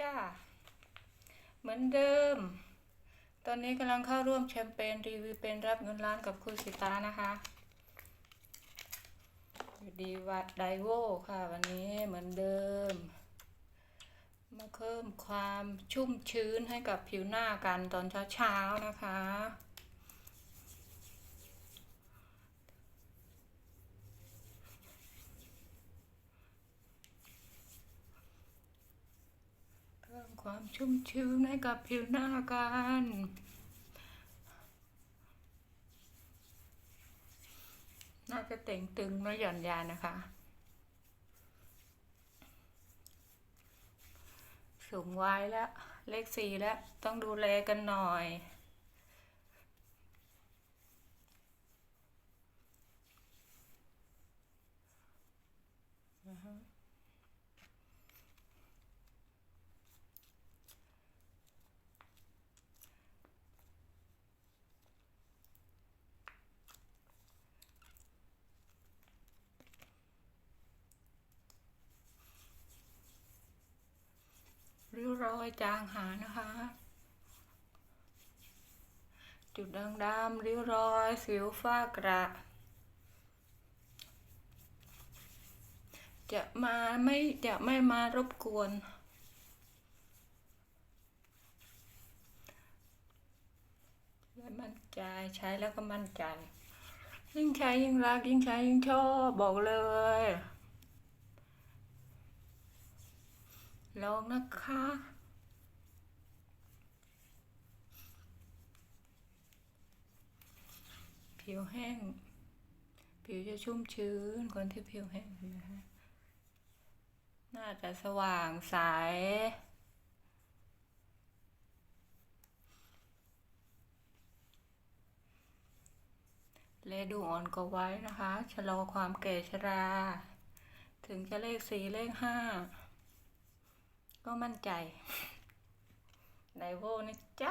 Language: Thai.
จ้า เหมือนเดิม ตอนนี้กำลังเข้าร่วมแชมเปญรีวิวเป็นรับเงินล้านกับคุณสิตานะคะดีวัดไดโวค่ะ วันนี้เหมือนเดิม มาเพิ่มความชุ่มชื้นให้กับผิวหน้ากันตอนเช้าๆนะคะ ความชุ่มชื้นให้กับผิวหน้ากันน่าจะเต่งตึงและหย่อนยานนะคะ สูงวัยแล้ว เลขสี่แล้ว ต้องดูแลกันหน่อย ริ้วรอยจางหายนะคะ จุดด่างดำริ้วรอยสิวฝ้ากระ จะมาไม่จะไม่มารบกวนและมั่นใจใช้แล้วก็มั่นใจ ยิ่งใช้ยิ่งรักยิ่งใช้ยิ่งชอบบอกเลย ลองนะคะ ผิวแห้ง ผิวจะชุ่มชื้นคนที่ผิวแห้งนะคะน่าจะสว่างใสเลดูอ่อนก็ไว้นะคะ ชะลอความแก่ชรา ถึงจะเลขสี่เลขห้า ก็มั่นใจไดโวนะจ๊ะ